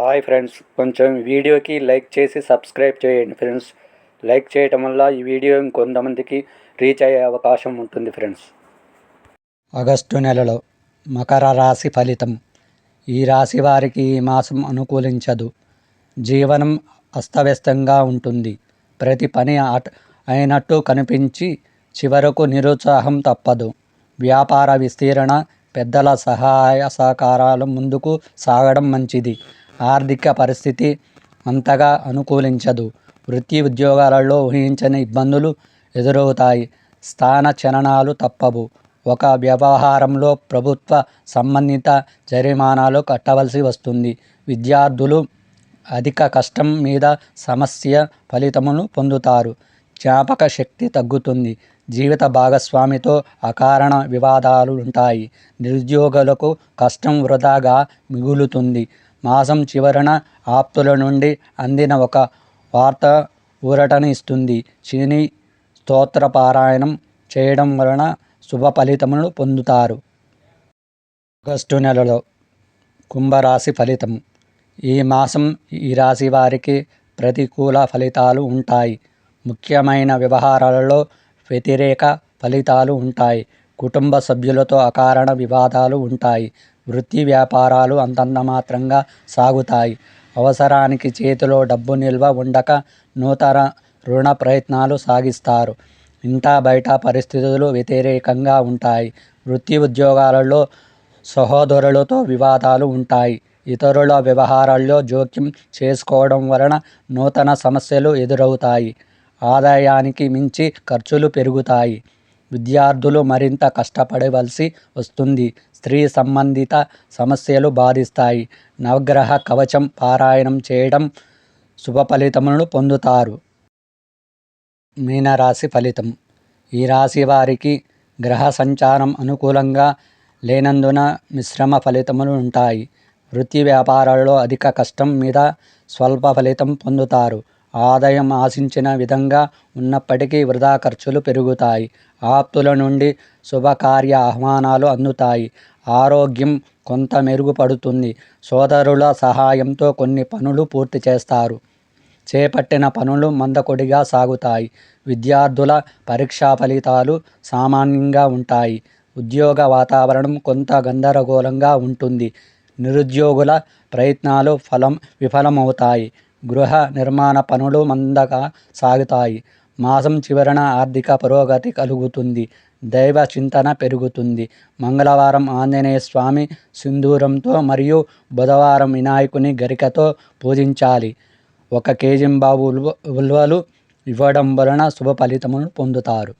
Hi friends కొంచెం వీడియోకి like చేసి సబ్స్క్రైబ్ చేయండి ఫ్రెండ్స్ లైక్ చేయటం వల్ల ఈ వీడియో ఇంకొంతమందికి రీచ్ అయ్యే అవకాశం ఉంటుంది ఫ్రెండ్స్ ఆగస్టు నెలలో మకర రాశి ఫలితం. ఈ రాశి వారికి ఈ మాసం అనుకూలించదు. జీవనం అస్తవ్యస్తంగా ఉంటుంది. ప్రతి పని ఆట- అయినట్టు కనిపించి చివరకు నిరుత్సాహం తప్పదు. వ్యాపార విస్తీరణ పెద్దల సహాయ సహకారాలు ముందుకు సాగడం మంచిది. ఆర్థిక పరిస్థితి అంతగా అనుకూలించదు. వృత్తి ఉద్యోగాలలో ఊహించని ఇబ్బందులు ఎదురవుతాయి. స్థాన చలనాలు తప్పవు. ఒక వ్యవహారంలో ప్రభుత్వ సంబంధిత జరిమానాలు కట్టవలసి వస్తుంది. విద్యార్థులు అధిక కష్టం మీద సమస్య ఫలితమును పొందుతారు. జ్ఞాపక శక్తి తగ్గుతుంది. జీవిత భాగస్వామితో అకారణ వివాదాలు ఉంటాయి. నిరుద్యోగులకు కష్టం వృధాగా మిగులుతుంది. మాసం చివరన ఆప్తుల నుండి అందిన ఒక వార్త ఊరటను ఇస్తుంది శని స్తోత్ర పారాయణం చేయడం వలన శుభ ఫలితములు పొందుతారు. ఆగస్టు నెలలో కుంభరాశి ఫలితం. ఈ మాసం ఈ రాశి వారికి ప్రతికూల ఫలితాలు ఉంటాయి. ముఖ్యమైన వ్యవహారాలలో వ్యతిరేక ఫలితాలు ఉంటాయి. కుటుంబ సభ్యులతో అకారణ వివాదాలు ఉంటాయి. వృత్తి వ్యాపారాలు అంతంత మాత్రంగా సాగుతాయి. అవసరానికి చేతిలో డబ్బు నిల్వ ఉండక నూతన రుణ ప్రయత్నాలు సాగిస్తారు. ఇంటా బయట పరిస్థితులు వ్యతిరేకంగా ఉంటాయి. వృత్తి ఉద్యోగాలలో సహోదరులతో వివాదాలు ఉంటాయి. ఇతరుల వ్యవహారాల్లో జోక్యం చేసుకోవడం వలన నూతన సమస్యలు ఎదురవుతాయి. ఆదాయానికి మించి ఖర్చులు పెరుగుతాయి. విద్యార్థులు మరింత కష్టపడవలసి వస్తుంది. స్త్రీ సంబంధిత సమస్యలు బాధిస్తాయి. నవగ్రహ కవచం పారాయణం చేయడం శుభ ఫలితములను పొందుతారు. మీనరాశి ఫలితం. ఈ రాశి వారికి గ్రహ సంచారం అనుకూలంగా లేనందున మిశ్రమ ఫలితములు ఉంటాయి. వృత్తి వ్యాపారాల్లో అధిక కష్టం మీద స్వల్ప ఫలితం పొందుతారు. ఆదాయం ఆశించిన విధంగా ఉన్నప్పటికీ వృధా ఖర్చులు పెరుగుతాయి. ఆప్తుల నుండి శుభకార్య ఆహ్వానాలు అందుతాయి. ఆరోగ్యం కొంత మెరుగుపడుతుంది. సోదరుల సహాయంతో కొన్ని పనులు పూర్తి చేస్తారు. చేపట్టిన పనులు మందకొడిగా సాగుతాయి. విద్యార్థుల పరీక్షా ఫలితాలు సామాన్యంగా ఉంటాయి. ఉద్యోగ వాతావరణం కొంత గందరగోళంగా ఉంటుంది. నిరుద్యోగుల ప్రయత్నాలు ఫలం విఫలమవుతాయి. గృహ నిర్మాణ పనులు మందగా సాగుతాయి. మాసం చివరన ఆర్థిక పురోగతి కలుగుతుంది. దైవ చింతన పెరుగుతుంది. మంగళవారం ఆంజనేయ స్వామి సింధూరంతో మరియు బుధవారం వినాయకుని గరికతో పూజించాలి. ఒక కేజీంబాబు ఉల్వ ఉల్వలు ఇవ్వడం వలన శుభ ఫలితములు పొందుతారు.